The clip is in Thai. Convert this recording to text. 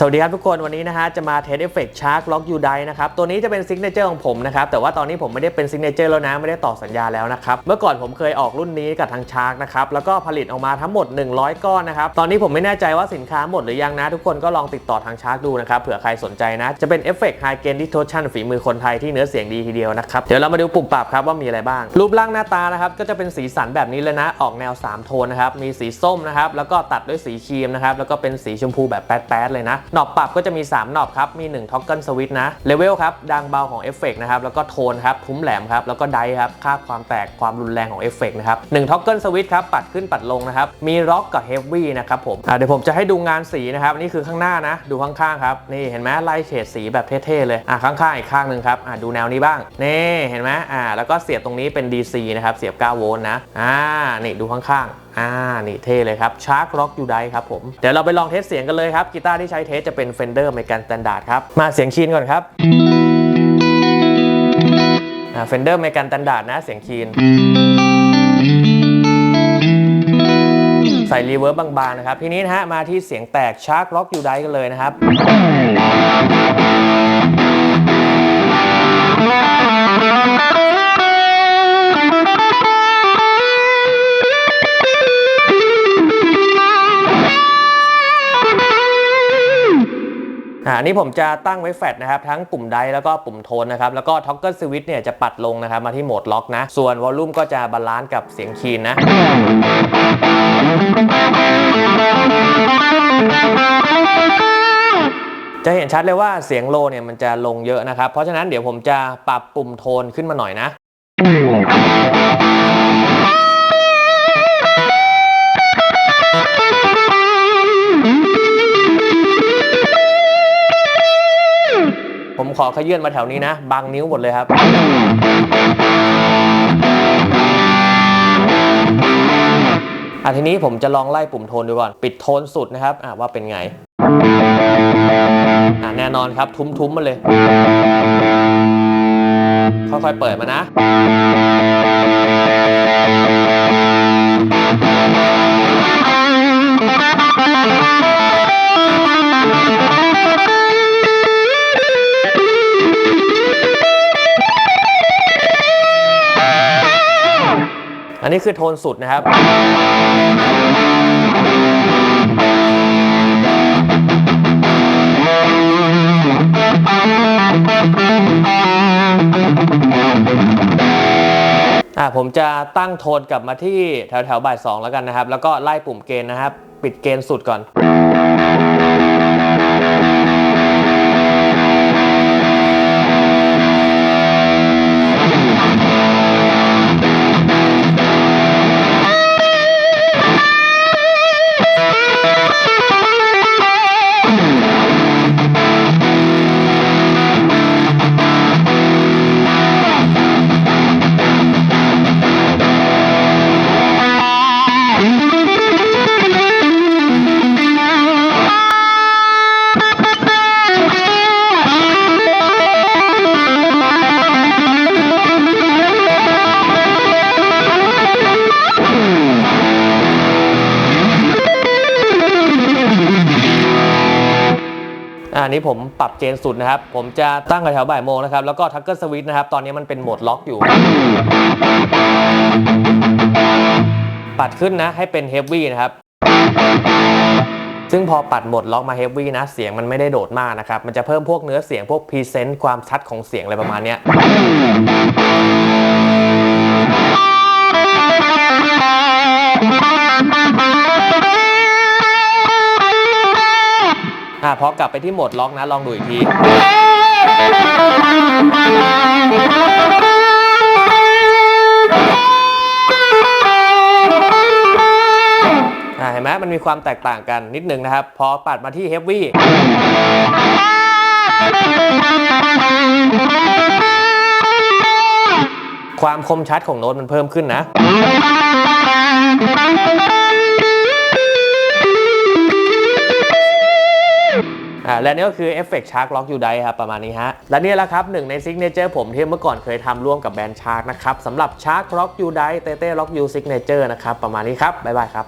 สวัสดีครับทุกคนวันนี้นะฮะจะมาเทสเอฟเฟกต์ชาร์กล็อกยูไดนะครับตัวนี้จะเป็นซิกเนเจอร์ของผมนะครับแต่ว่าตอนนี้ผมไม่ได้เป็นซิกเนเจอร์แล้วนะไม่ได้ต่อสัญญาแล้วนะครับเมื่อก่อนผมเคยออกรุ่นนี้กับทางชาร์กนะครับแล้วก็ผลิตออกมาทั้งหมด 100 ก้อนนะครับตอนนี้ผมไม่แน่ใจว่าสินค้าหมดหรือยังนะ ทุกคนก็ลองติดต่อทางชาร์กดูนะครับเผื่อใครสนใจนะจะเป็นเอฟเฟกต์ไฮเกนดิโทชันฝีมือคนไทยที่เนื้อเสียงดีทีเดียวนะครับเดี๋ยวเรามาดูปุ่มปรับครับว่ามีอะไรบ้าง รูปร่างหน้าตานะครับก็จะเป็นสีสันแบบนี้เลยนะออกแนวสามโทนนะครับมีสีส้มนะครับแล้วก็ตัดด้วยสีครีมนะครับแล้วก็เป็นสีชมพูแบบแป๊ดๆเลยนะหนอบปรับก็จะมี 3หนอบครับ มี1ท็อกเกิลสวิตนะเลเวลครับดังเบาของเอฟเฟกนะครับแล้วก็โทนครับทุ้มแหลมครับแล้วก็ไดครับค่าความแตกความรุนแรงของเอฟเฟกนะครับ1ท็อกเกิลสวิตครับปัดขึ้นปัดลงนะครับมีร็อกกับเฮฟวี่นะครับผมเดี๋ยวผมจะให้ดูงานสีนะครับนี่คือข้างหน้านะดูข้างๆครับนี่เห็นไหมไล่เฉดสีแบบเท่ๆเลยอะข้างๆอีกข้างหนึ่งครับอะดูแนวนี้บ้างนี่เห็นไหมอ่าแล้วก็เสียบตรงนี้เป็น DC นะครับเสียบ9โวลต์นะอ่านี่ดูข้างๆ อ่า นี่เท่เลยครับชาร์กร็อกยูไดครับผม เดี๋ยวเราไปลองเทสเสียงกันเลยครับ กีตาร์ที่ใช้เทสจะเป็น Fender เมกันสแตนดาร์ดครับ มาเสียงคีนก่อนครับอ่า Fender เมกันสแตนดาร์ดนะเสียงคีน ใส่รีเวิร์บบางๆนะครับ ทีนี้นะฮะ มาที่เสียงแตกชาร์กร็อกยูไดกันเลยนะครับาอันนี้ผมจะตั้งไว้แฟลตนะครับทั้งปุ่มไดแล้วก็ปุ่มโทนนะครับแล้วก็ท็อกเกิลสวิตเนี่ยจะปัดลงนะครับมาที่โหมดล็อกนะ ส่วนวอลลุ่มก็จะบาลานซ์กับเสียงคีนนะจะเห็นชัดเลยว่าเสียงโลเนี่ยมันจะลงเยอะนะครับ เพราะฉะนั้นเดี๋ยวผมจะปรับปุ่มโทนขึ้นมาหน่อยนะ ขอขยื่นมาแถวนี้นะ บางนิ้วหมดเลยครับ อะทีนี้ผมจะลองไล่ปุ่มโทนดูก่อน ปิดโทนสุดนะครับอะว่าเป็นไง อะแน่นอนครับทุ้มๆมาเลย ค่อยๆเปิดมานะ อันนี้คือโทนสุดนะครับ อ่าผมจะตั้งโทนกลับมาที่แถวแถวๆบ่ายสองแล้วกันนะครับ แล้วก็ไล่ปุ่มเกณฑ์นะครับ ปิดเกณฑ์สุดก่อน อ่านี้ผมปรับเจนสุดนะครับ ผมจะตั้งแถวบ่ายโมงนะครับ แล้วก็ทักเกอร์สวิตนะครับ ตอนนี้มันเป็นโหมดล็อกอยู่ ปัดขึ้นนะให้เป็นเฮฟวี่นะครับ ซึ่งพอปัดโหมดล็อกมาเฮฟวี่นะ เสียงมันไม่ได้โดดมากนะครับ มันจะเพิ่มพวกเนื้อเสียงพวกพรีเซนต์ความชัดของเสียงอะไรประมาณเนี้ย พอกลับไปที่โหมดล็อกนะลองดูอีกที เห็นไหมมันมีความแตกต่างกันนิดนึงนะครับ พอปัดมาที่เฮฟวี่ความคมชัดของโน้ตมันเพิ่มขึ้นนะ อ่าและนี่ก็คือเอฟเฟกชาร์กล็อกยูไดครับประมาณนี้ฮะ และนี่แหละครับหนึ่งในซิกเนเจอร์ผมที่เมื่อก่อนเคยทำร่วมกับแบรนด์ชาร์กนะครับสำหรับชาร์กล็อกยูไดเต้เต้ล็อกยูซิกเนเจอร์นะครับประมาณนี้ครับบ๊ายบายครับ